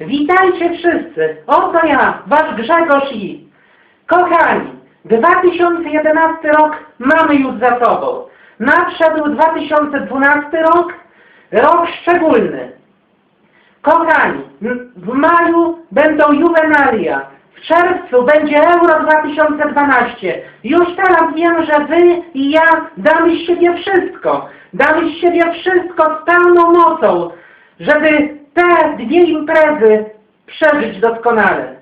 Witajcie wszyscy. Oto ja, wasz Grzegorz i... Kochani, 2011 rok mamy już za sobą. Nadszedł 2012 rok, rok szczególny. Kochani, w maju będą juwenalia, w czerwcu będzie Euro 2012. Już teraz wiem, że wy i ja damy z siebie wszystko. Damy z siebie wszystko z pełną mocą, żeby te dwie imprezy przeżyć doskonale.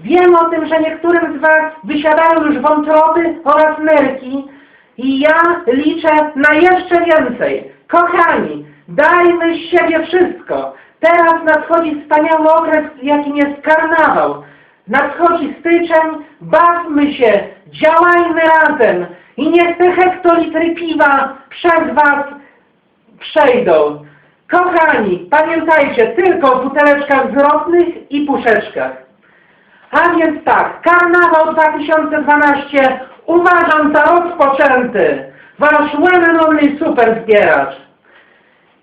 Wiem o tym, że niektórym z Was wysiadają już wątroby oraz nerki i ja liczę na jeszcze więcej. Kochani, dajmy z siebie wszystko. Teraz nadchodzi wspaniały okres, jakim jest karnawał. Nadchodzi styczeń, bawmy się, działajmy razem i niech te hektolitry piwa przez Was przejdą. Kochani, pamiętajcie, tylko w buteleczkach zwrotnych i puszeczkach. A więc tak, karnawał 2012 uważam za rozpoczęty. Wasz one super zbieracz.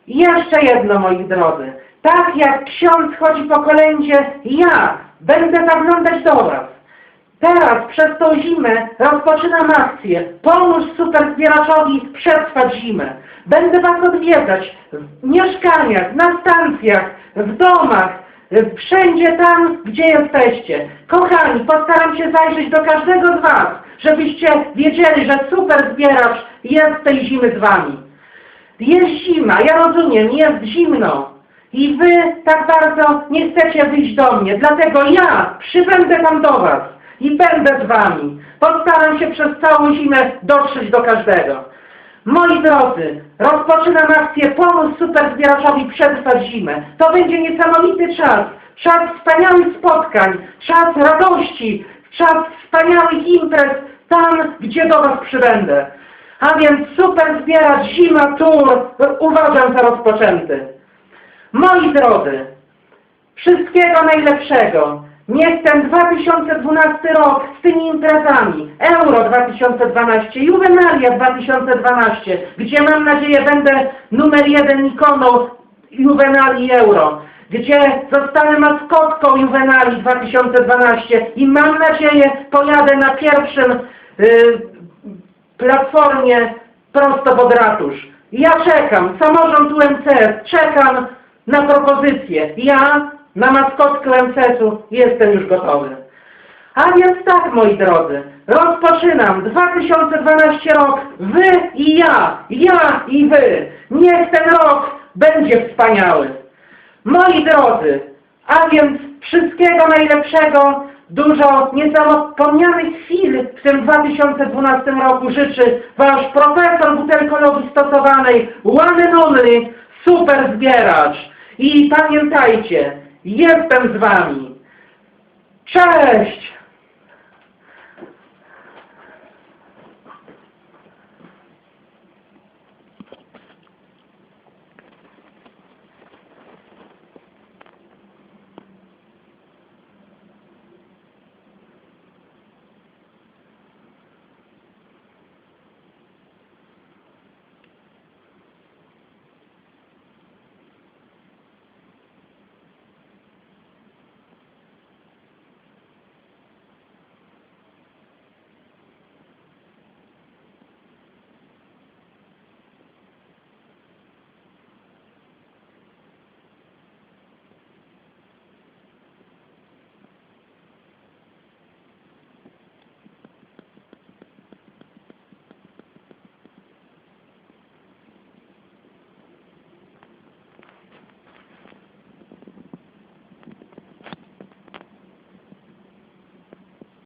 Jeszcze jedno, moi drodzy. Tak jak ksiądz chodzi po kolędzie, ja będę zaglądać do was. Teraz, przez tą zimę, rozpoczynam akcję. Pomóż super zbieraczowi przetrwać zimę. Będę was odwiedzać w mieszkaniach, na stacjach, w domach, wszędzie tam, gdzie jesteście. Kochani, postaram się zajrzeć do każdego z was, żebyście wiedzieli, że super zbieracz jest tej zimy z wami. Jest zima, ja rozumiem, jest zimno. I wy tak bardzo nie chcecie wyjść do mnie, dlatego ja przybędę tam do was i będę z wami. Postaram się przez całą zimę dotrzeć do każdego. Moi drodzy, rozpoczynam akcję Pomóc Superzbieraczowi przetrwać zimę. To będzie niesamowity czas. Czas wspaniałych spotkań, czas radości, czas wspaniałych imprez tam, gdzie do was przybędę. A więc super zbierać zima tour uważam za rozpoczęty. Moi drodzy, wszystkiego najlepszego. Niech ten 2012 rok z tymi imprezami, Euro 2012, Juvenalia 2012, gdzie mam nadzieję będę numer jeden ikoną Juvenali Euro, gdzie zostanę maskotką Juvenali 2012 i mam nadzieję pojadę na pierwszym y, platformie prosto pod ratusz. Ja czekam, samorząd UMCS, czekam na propozycję. Ja na maskotkę UMCS-u jestem już gotowy. A więc tak, moi drodzy, rozpoczynam 2012 rok, wy i ja, ja i wy. Niech ten rok będzie wspaniały. Moi drodzy, a więc wszystkiego najlepszego, dużo niezapomnianych chwil w tym 2012 roku życzy Wasz profesor butelkologii stosowanej, one and only, super zbieracz. I pamiętajcie, jestem z Wami. Cześć!